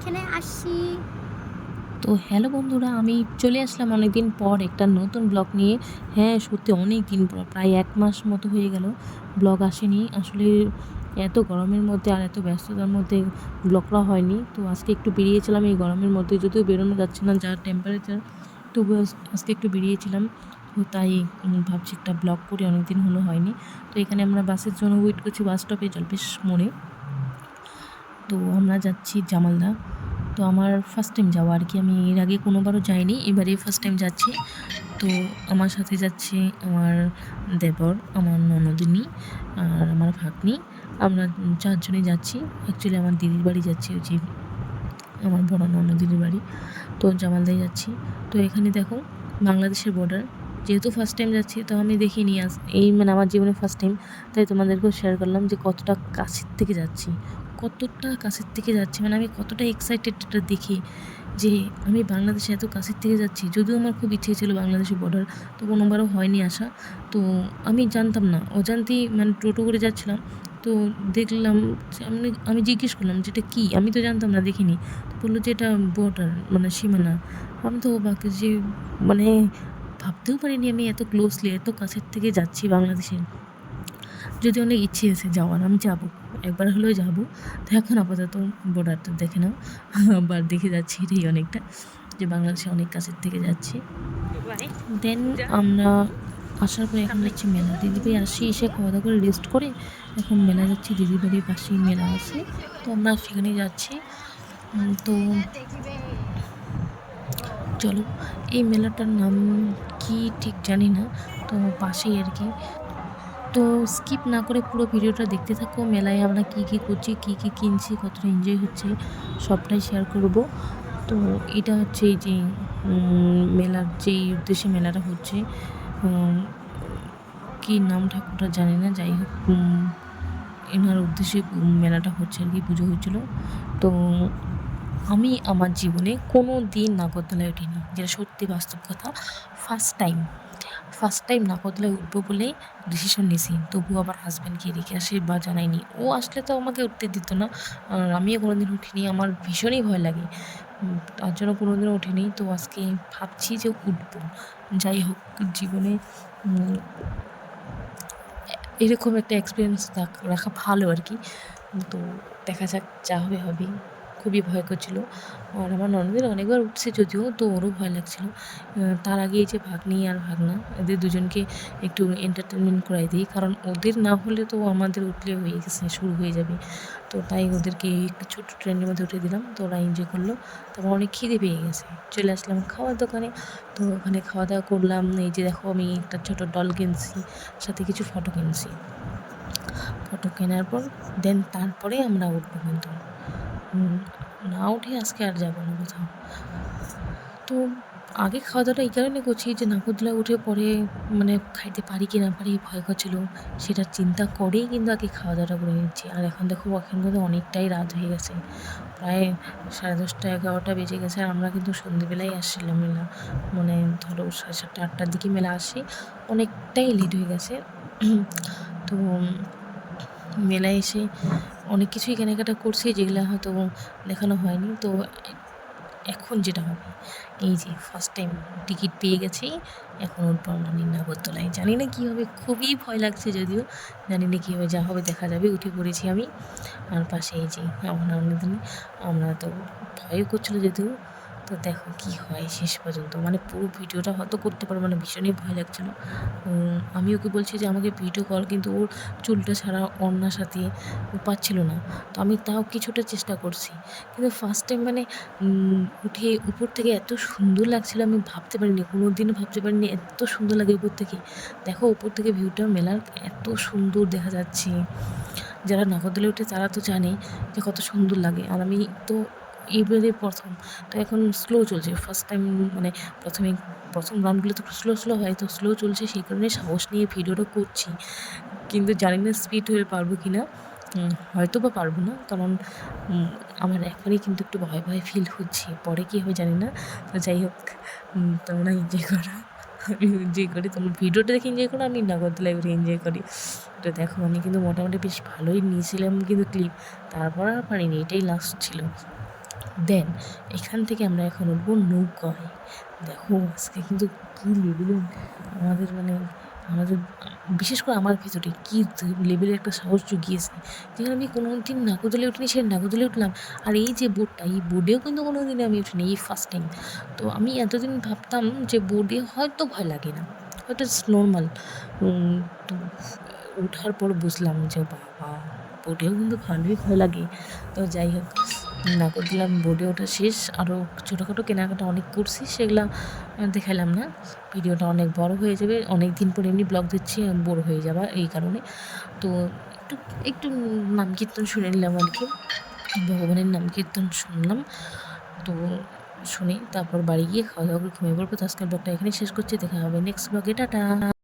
এখানে আসছি। তো হ্যালো বন্ধুরা, আমি চলে আসলাম অনেকদিন পর একটা নতুন ব্লগ নিয়ে। হ্যাঁ সত্যি অনেক দিন পর, প্রায় এক মাস মতো হয়ে গেল ব্লগ আসেনি। আসলে এত গরমের মধ্যে আর এত ব্যস্ততার মধ্যে ব্লগ করা হয়নি। তো আজকে একটু বেরিয়েছিলাম, এই গরমের মধ্যে যদিও বেরোনো যাচ্ছে না যার টেম্পারেচার তবু আজকে একটু বেরিয়েছিলাম। তো তাই ভাবছি একটা ব্লগ করে অনেক দিন হলো হয়নি। তো এখানে আমরা বাসের জন্য ওয়েট করছি বাস স্টপে জলপেশ মোড়ে। তো আমরা যাচ্ছি জামালদা। তো আমার ফার্স্ট টাইম যাওয়া আর কি। আমি এর আগে কোনোবারও যাইনি এবারে ফার্স্ট টাইম যাচ্ছি। তো আমার সাথে যাচ্ছে আমার দেবর, আমার ননদিনী আর আমার ভাগ্নি। আমরা চারজনেই যাচ্ছি। অ্যাকচুয়ালি আমার দিদির বাড়ি যাচ্ছি, ওই যে আমার বড় ননদিনীর বাড়ি। তো জামালদাই যাচ্ছি। তো এখানে দেখো বাংলাদেশের বর্ডার যেহেতু ফার্স্ট টাইম যাচ্ছি, তো আমি দেখিনি আস এই মানে আমার জীবনে ফার্স্ট টাইম তাই তোমাদেরকেও শেয়ার করলাম যে কতটা কাছের থেকে যাচ্ছি। কতটা কাছের থেকে যাচ্ছি মানে আমি কতটা এক্সাইটেড এটা দেখি যে আমি বাংলাদেশে এত কাছের থেকে যাচ্ছি। যদিও আমার খুব ইচ্ছে ছিল বাংলাদেশের বর্ডার তো কোনোবারও হয়নি আসা তো আমি জানতাম না। অজান্তেই মানে টোটো করে যাচ্ছিলাম। তো দেখলাম আমি আমি জিজ্ঞেস করলাম যে এটা কী? আমি তো জানতাম না, দেখিনি। বলল যে এটা বর্ডার মানে সীমানা। আমি তো বাকি যে মানে ভাবতেও পারিনি আমি এত ক্লোজলি এত কাছের থেকে যাচ্ছি বাংলাদেশে। যদি অনেক ইচ্ছে আছে যাওয়ার, আমি যাব। একবার হলেও যাব। তো এখন আপাতত বর্ডারটা দেখে নাও। আবার দেখে যাচ্ছি এটাই অনেকটা, যে বাংলাদেশে অনেক কাছের থেকে যাচ্ছি। দেন আমরা আসার পরে এখন যাচ্ছি মেলা। দিদিভাই আসি, এসে খাওয়া দাওয়া করে রেস্ট করে এখন মেলা যাচ্ছি। দিদি বাড়ির পাশেই মেলা আছে। তো আমরা সেখানে যাচ্ছি। তো চলো, এই মেলাটার নাম কি ঠিক জানি না। তো পাশেই আর কি। তো স্কিপ না করে পুরো ভিডিওটা দেখতে থাকো। মেলায় আমরা কী কী করছি, কী কী কিনছি, কতটা এনজয় হচ্ছে, সবটাই শেয়ার করব। তো এটা হচ্ছে এই যে মেলার যেই উদ্দেশ্যে মেলাটা হচ্ছে কী নাম ঠাকুরটা জানি না, যাই হোক এনার উদ্দেশ্যে মেলাটা হচ্ছে আর কি, পুজো হয়েছিল। তো আমি আমার জীবনে কোনো দিন নাগরদোলায় উঠিনি। যেটা সত্যি বাস্তব কথা ফার্স্ট টাইম ফার্স্ট টাইম নাগরদোলায় উঠবো বলে ডিসিশন নিয়েছি। তবুও আমার হাজব্যান্ডকে রেখে আসে বা জানাইনি। ও আসলে তো আমাকে উঠতে দিত না। আমিও কোনো দিন উঠিনি। আমার ভীষণই ভয় লাগে। তার জন্য কোনো দিনও উঠিনি। তো আজকে ভাবছি যে উঠবো। যাই হোক, জীবনে এরকম একটা এক্সপিরিয়েন্স রাখা ভালো আর কি। তো দেখা যাক যা হবে হবে। খুবই ভয় করছিল। আর আমার ননদের অনেকবার উঠছে যদিও, তো ওরও ভয় লাগছিল। তার আগে এই যে ভাগ্নি আর ভাগনা, এদের দুজনকে একটু এন্টারটেনমেন্ট করাই দিই। কারণ ওদের না হলে তো আমাদের উঠলে হয়ে গেছে শুরু হয়ে যাবে। তো তাই ওদেরকে একটা ছোট্ট ট্রেনের মধ্যে উঠে দিলাম। তো ওরা এনজয় করল। তারপর অনেক খিদে পেয়ে গেছে। চলে আসলাম খাওয়ার দোকানে। তো ওখানে খাওয়া দাওয়া করলাম। এই যে দেখো, আমি একটা ছোটো ডল কিনছি, সাথে কিছু ফটো কিনছি। ফটো কেনার পর দেন তারপরে আমরা উঠবো কিন্তু। না উঠে আজকে আর যাব না কোথাও। তো আগে খাওয়া দাওয়াটা এই কারণে করছি যে নাগরদোলায় উঠে পরে মানে খাইতে পারি কি না পারি ভয় করছিল। সেটা চিন্তা করেই কিন্তু আগে খাওয়া দাওয়াটা করে নিচ্ছি। আর এখন দেখো এখন কিন্তু অনেকটাই রাত হয়ে গেছে। প্রায় সাড়ে দশটা, এগারোটা বেজে গেছে। আর আমরা কিন্তু সন্ধেবেলায় আসছিলাম মেলা। মানে ধরো সাড়ে সাতটা, আটটার দিকে মেলা আসি। অনেকটাই লেট হয়ে গেছে। তো মেলায় এসে অনেক কিছুই কেনাকাটা করছি যেগুলো হয়তো দেখানো হয়নি। তো এখন যেটা হবে, এই যে ফার্স্ট টাইম টিকিট পেয়ে গেছি, এখন উঠবো আমরা নিন্নাগরতলায় জানি না কী হবে খুবই ভয় লাগছে যদিও, জানি না কী হবে যা হবে, দেখা যাবে, উঠে পড়েছি আমি। আর পাশে এই যে, আমার নন্দিনী আমরা তো ভয়ও করছিল যদিও তো দেখো কি হয় শেষ পর্যন্ত। মানে পুরো ভিডিওটা হয়তো করতে পারব না, ভীষণই ভয় লাগছিল আমি ওকে বলছি যে আমাকে ভিডিও কল কিন্তু ওর চুলটা ছাড়া অন্যার সাথে ও পাচ্ছিল না। তো আমি তাও কিছুটা চেষ্টা করছি। কিন্তু ফার্স্ট টাইম মানে উঠে উপর থেকে এত সুন্দর লাগছিল, আমি ভাবতে পারিনি কোনো দিনও ভাবতে পারিনি এত সুন্দর লাগে উপর থেকে। দেখো উপর থেকে ভিউটা মেলার এত সুন্দর দেখা যাচ্ছে। যারা নাগরদোলে উঠে তারা তো জানে যে কত সুন্দর লাগে। আর আমি তো এইবারে প্রথম। তো এখন স্লো চলছে। ফার্স্ট টাইম মানে প্রথমে প্রথম রাউন্ডগুলো তো স্লো স্লো হয়। তো স্লো চলছে সেই কারণে সাহস নিয়ে ভিডিওটা করছি। কিন্তু জানি না স্পিড হয়ে পারব কি না হয়তো বা পারব না। কারণ আমার এখনই কিন্তু একটু ভয় ভয় ফিল হচ্ছে। পরে কী হবে জানি না। তো যাই হোক তোমরা এনজয় করো। আমি এনজয় করি। তোমরা ভিডিওটা দেখে এনজয় করো। আমি নাগরদোলায় ঘুরে এনজয় করি। তো দেখো, আমি কিন্তু মোটামুটি বেশ ভালোই নিয়েছিলাম কিন্তু ক্লিপ তারপর আর পারিনি। এটাই লাস্ট ছিল। দেন এখান থেকে আমরা এখন উঠবো নৌকায় দেখো আজকে কিন্তু কী লেভেলের আমাদের মানে আমাদের, বিশেষ করে আমার ভিতরে কী লেভেলের একটা সাহস জুগিয়েছে। যেখানে আমি কোনো দিন নাগরদোলে উঠিনি সে নাগরদোলে উঠলাম। আর এই যে বোর্ডটা এই বোর্ডেও কিন্তু কোনো দিন আমি উঠিনি, এই ফার্স্ট টাইম তো আমি এতদিন ভাবতাম যে বোর্ডে হয়তো ভয় লাগে না, হয়তো নর্মাল তো ওঠার পর বুঝলাম যে বাবা বোর্ডেও কিন্তু ভালোই ভয় লাগে। তো যাই হোক নাগরদোলার বোর্ডে ওঠা শেষ। আরও ছোটোখাটো কেনাকাটা অনেক করছি, সেগুলো দেখালাম না। ভিডিওটা অনেক বড় হয়ে যাবে। অনেক দিন পর এমনি ব্লগ দিচ্ছি বড় হয়ে যাবা এই কারণে। তো একটু একটু নাম কীর্তন শুনে নিলাম আর কি। ভগবানের নাম কীর্তন শুনলাম। তো শুনে, তারপর বাড়ি গিয়ে খাওয়া দাওয়া করে ঘুমিয়ে পড়ব। তো আজকের ব্লগটা এখানে শেষ করছি। দেখা হবে নেক্সট ব্লগে টাটা!